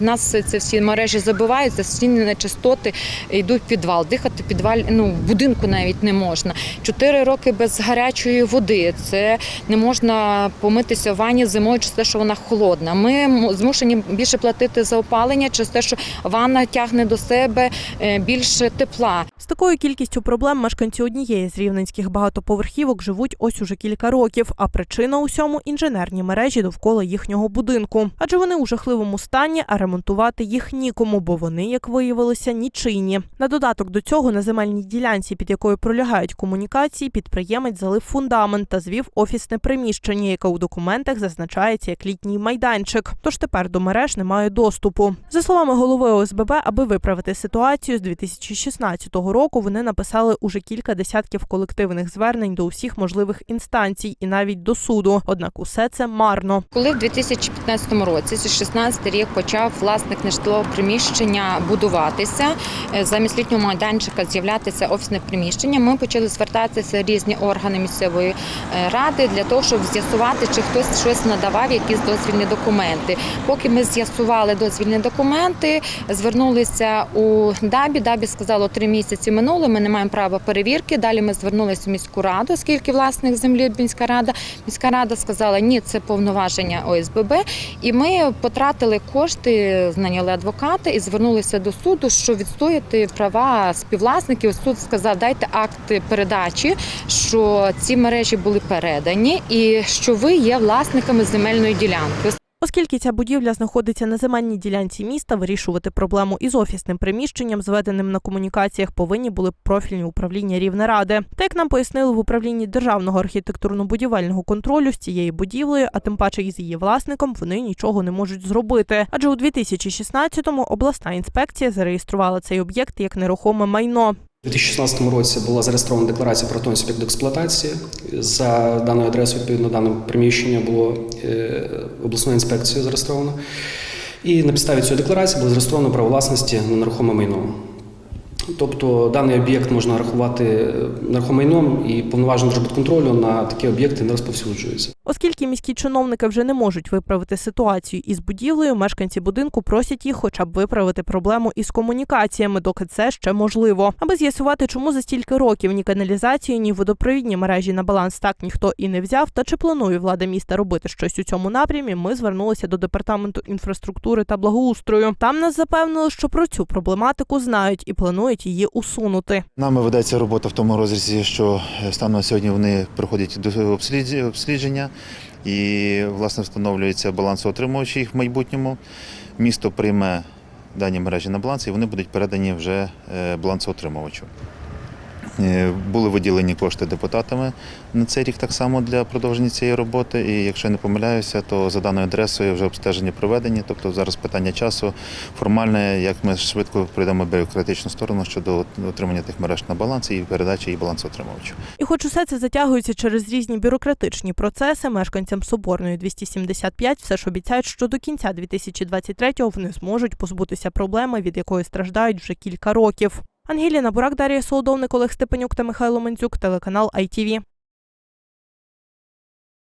У нас це всі мережі забиваються, всі нечистоти йдуть в підвал. Дихати в підвалі, ну в будинку навіть не можна. Чотири роки без гарячої води. Це не можна помитися в ванні зимою через те, що вона холодна. Ми змушені більше платити за опалення через те, що ванна тягне до себе е, більше тепла. З такою кількістю проблем мешканці однієї з рівненських багатоповерхівок живуть ось уже кілька років. А причина усьому інженерні мережі довкола їхнього будинку. Адже вони у жахливому стані, а ремонтувати їх нікому, бо вони, як виявилося, нічийні. На додаток до цього на земельній ділянці, під якою пролягають комунікації, підприємець залив фундамент та звів офісне приміщення, яке у документах зазначається як літній майданчик. Тож тепер до мереж немає доступу. За словами голови ОСББ, аби виправити ситуацію з 2016 року, вони написали уже кілька десятків колективних звернень до усіх можливих інстанцій і навіть до суду. Однак усе це марно. Коли в 2015 році, з 16 рік, почав власник нежитлового приміщення будуватися, е, замість літнього майданчика з'являтися офісне приміщення, ми почали звертатися різні органи місцевої е, ради для того, щоб з'ясувати, чи хтось щось надавав, якісь дозвільні документи. Поки ми з'ясували дозвільні документи, звернулися у ДАБі. ДАБі сказало, три місяці минуло, ми не маємо права перевірки. Далі ми звернулися в міську раду, оскільки власник землі міська рада. Міська рада сказала, ні, це повноваження ОСББ. І ми потратили кошти, наняли адвоката і звернулися до суду, що відстояти права співвласників. Суд сказав, дайте акт передачі, що ці мережі були передані, і що ви є власниками земельної ділянки. Оскільки ця будівля знаходиться на земельній ділянці міста, вирішувати проблему із офісним приміщенням, зведеним на комунікаціях, повинні були профільні управління Рівнеради. Та як нам пояснили в управлінні державного архітектурно-будівельного контролю з цією будівлею, а тим паче із її власником, вони нічого не можуть зробити. Адже у 2016-му обласна інспекція зареєструвала цей об'єкт як нерухоме майно. У 2016 році була зареєстрована декларація про готовність об'єкту експлуатації. За даною адресою, відповідно, дане приміщення було е, обласною інспекцією зареєстровано. І на підставі цієї декларації було зареєстровано право власності на нерухоме майно. Тобто даний об'єкт можна рахувати е, нерухомим майном і повноваження держбудконтролю на такі об'єкти не розповсюджується. Оскільки міські чиновники вже не можуть виправити ситуацію із будівлею, мешканці будинку просять їх хоча б виправити проблему із комунікаціями, доки це ще можливо. Аби з'ясувати, чому за стільки років ні каналізацію, ні водопровідні мережі на баланс так ніхто і не взяв, та чи планує влада міста робити щось у цьому напрямі, ми звернулися до департаменту інфраструктури та благоустрою. Там нас запевнили, що про цю проблематику знають і планують її усунути. Нами ведеться робота в тому розрізі, що е, станом сьогодні вони проходять до обслідження і власне встановлюється балансоотримувачі їх в майбутньому. Місто прийме дані мережі на баланс і вони будуть передані вже е, балансоотримувачу. Е, Були виділені кошти депутатами на цей рік так само для продовження цієї роботи. І якщо я не помиляюся, то за даною адресою вже обстеження проведені. Тобто зараз питання часу формальне, як ми швидко пройдемо бюрократичну сторону щодо отримання тих мереж на баланс і передачі її балансоотримувачу. І хоч усе це затягується через різні бюрократичні процеси, мешканцям Соборної 275 все ж обіцяють, що до кінця 2023-го вони зможуть позбутися проблеми, від якої страждають вже кілька років. Ангеліна Бурак, Дар'я Солодовник, Олег Степенюк та Михайло Мандзюк, телеканал ITV.